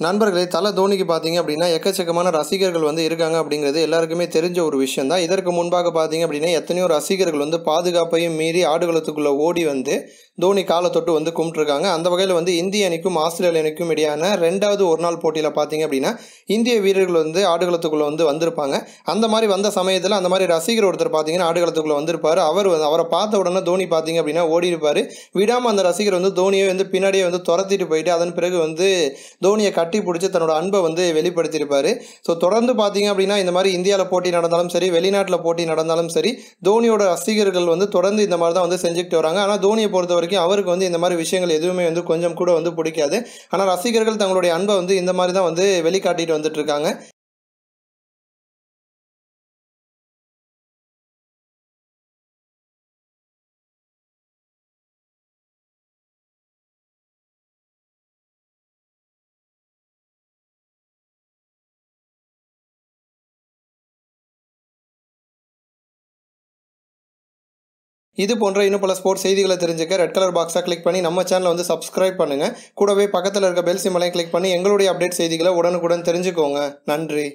நண்பர்களே தலை தோனிக்கு பார்த்தீங்க அப்படின்னா எக்கச்சக்கமான ரசிகர்கள் வந்து இருக்காங்க அப்படிங்கிறது எல்லாருக்குமே தெரிஞ்ச ஒரு விஷயம் தான் இதற்கு முன்பாக பார்த்தீங்க அப்படின்னா எத்தனையோ ரசிகர்கள் வந்து பாதுகாப்பையும் மீறி ஆடுகளத்துக்குள்ளே ஓடி வந்து தோனி காலை தொட்டு வந்து கும்பிட்டுருக்காங்க. அந்த வகையில் வந்து இந்திய அணிக்கும் ஆஸ்திரேலிய அணிக்கும் இடையான ரெண்டாவது ஒரு நாள் போட்டியில் பார்த்தீங்க அப்படின்னா இந்திய வீரர்கள் வந்து ஆடுகளத்துக்குள்ளே வந்து வந்திருப்பாங்க. அந்த மாதிரி வந்த சமயத்தில் அந்த மாதிரி ரசிகர் ஒருத்தர் பார்த்தீங்கன்னா ஆடுகளத்துக்குள்ளே வந்திருப்பார். அவர் வந்து அவரை பார்த்த உடனே தோனி பார்த்தீங்க அப்படின்னா ஓடி இருப்பார் விடாமல் அந்த ரசிகர் வந்து தோனியை வந்து பின்னாடியே வந்து துரத்திட்டு போயிட்டு அதன் பிறகு வந்து தோனியை கட் கட்டி பிடிச்சி தன்னோட அன்பை வந்து வெளிப்படுத்தியிருப்பார். ஸோ தொடர்ந்து பார்த்தீங்க அப்படின்னா இந்த மாதிரி இந்தியாவில் போட்டி நடந்தாலும் சரி வெளிநாட்டில் போட்டி நடந்தாலும் சரி தோனியோட ரசிகர்கள் வந்து தொடர்ந்து இந்த மாதிரி தான் வந்து செஞ்சுக்கிட்டு வராங்க. ஆனால் தோனியை பொறுத்த வரைக்கும் அவருக்கு வந்து இந்த மாதிரி விஷயங்கள் எதுவுமே வந்து கொஞ்சம் கூட வந்து பிடிக்காது. ஆனால் ரசிகர்கள் தங்களுடைய அன்பை வந்து இந்த மாதிரி தான் வந்து வெளிக்காட்டிட்டு வந்துட்டு இருக்காங்க. இது போன்ற இன்னும் பல ஸ்போர்ட்ஸ் செய்திகளை தெரிஞ்சுக்க ரெட் கலர் பாக்ஸாக கிளிக் பண்ணி நம்ம சேனலை வந்து சப்ஸ்கிரைப் பண்ணுங்கள் கூடவே பக்கத்தில் இருக்க பெல் சிம்மலையும் கிளிக் பண்ணி எங்களுடைய அப்டேட் செய்திகளை உடனுக்குடன் தெரிஞ்சுக்கோங்க. நன்றி.